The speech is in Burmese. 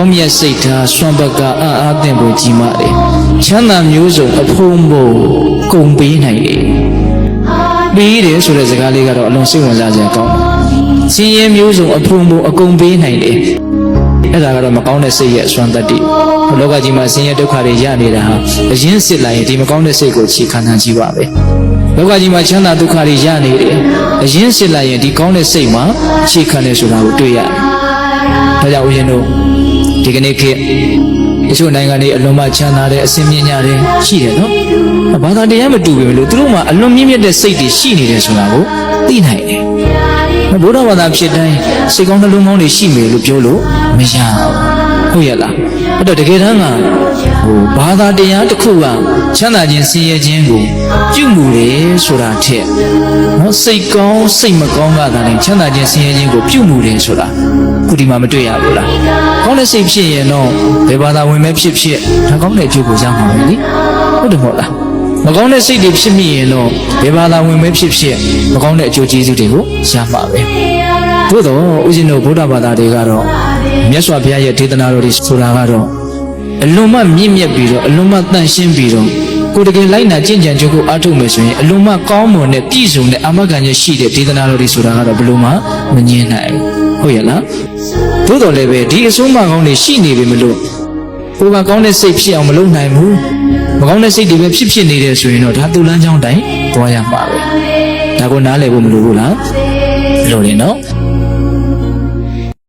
ကောင်းမြတ်စိတ်ထားစွန့်ဘက်ကအံ့အားသင့်ဖို့ကြီးမားတယ်ချမ်းသာမျိုးစုံအဖုံးဖို့ကုန်ပေးနိုင်တယ်ပြီးတယ်ဆိုတဲ့စကားလေးကတော့အလွန်စိတ်ဝင်စားစရာကောင်းတယ်ဆင်းရဲမျိုးစုံအဖုံးဖို့အကုန်ပေးနိုင်တယ်အဲ့ဒါကတော့မကောင်းတဲ့စိတ်ရဲ့အစွမ်းတတ္တိလောကကြီးမှာဆင်းရဲဒုက္ခတွေရနေတာဟာအရင်စစ်လိုက်ရင်ဒီမကောင်းတဲ့စိတ်ကိုခြေခံနိုင်ကြည့်ပါပဲလောကကြီးမှာချမ်းသာဒုက္ခတွေရနေတယ်အရင်စစ်လိုက်ရင်ဒီကောင်းတဲ့စိတ်မှာခြေခံနေဆိုတာကိုတွေ့ရတယ်ဒါကြောင့်ဦးဇင်းတို့ ဒီကနေ့ခေတ်တချို့နိုင်ငံတွေအလွန်မှချမ်းသာတဲ့အစင်းမြင့်ကြတယ်ရှိတယ်နော်ဘာသာတရားမတူပေမဲ့လို့သူတို့မှာအလွန်မြင့်မြတ်တဲ့စိတ်တွေရှိနေတယ်ဆိုတာကိုသိနိုင်တယ်ဘုရားဘာသာဖြစ်တိုင်းစိတ်ကောင်းနှလုံးကောင်းတွေရှိမယ်လို့ပြောလို့မရဘူးဟုတ်ရဲ့လားအဲ့တော့တကယ်တမ်းကဟိုဘာသာတရားတစ်ခုကချမ်းသာခြင်းဆင်းရဲခြင်းကိုပြုမှုတယ်ဆိုတာထက်နော်စိတ်ကောင်းစိတ်မကောင်းကသာလေချမ်းသာခြင်းဆင်းရဲခြင်းကိုပြုမှုတယ်ဆိုတာ ခုဒီမှာမတွေ့ရဘူးလားကောင်းတဲ့စိတ်ဖြစ်ရင်တော့ဘယ်ဘာသာဝင်ပဲဖြစ်ဖြစ်ဒါကောင်းတဲ့အကျိုးကိုရမှာပဲလေဟုတ်တယ်မဟုတ်လားမကောင်းတဲ့စိတ်တွေဖြစ်မိရင်တော့ဘယ်ဘာသာဝင်ပဲဖြစ်ဖြစ်မကောင်းတဲ့အကျိုးကျေးဇူးတွေကိုရမှာပဲသို့တော့ဦးဇင်းတို့ဗုဒ္ဓဘာသာတွေကတော့မြတ်စွာဘုရားရဲ့ဒေသနာတော်တွေဆိုတာကတော့အလွန်မှမြင့်မြတ်ပြီးတော့အလွန်မှတန်ရှင်းပြီးတော့ကိုယ်တကယ်လိုက်နာကျင့်ကြံကြိုးကိုအားထုတ်မယ်ဆိုရင်အလွန်မှကောင်းမွန်တဲ့ပြည့်စုံတဲ့အာမခံချက်ရှိတဲ့ဒေသနာတော်တွေဆိုတာကတော့ဘယ်လိုမှမငြင်းနိုင်ဘူး ဟုတ်ရဲ့လားသို့တော်လည်းပဲဒီအဆုံးအမကောင်းတွေရှိနေပြီမလို့ကိုယ်ကကောင်းတဲ့စိတ်ဖြစ်အောင်မလုပ်နိုင်ဘူးမကောင်းတဲ့စိတ်တွေပဲဖြစ်ဖြစ်နေတယ်ဆိုရင်တော့ဒါသူ့လမ်းကြောင်းတိုင်းသွားရမှာပဲဒါကိုနားလည်ဖို့မလိုဘူးလားလိုတယ်နော်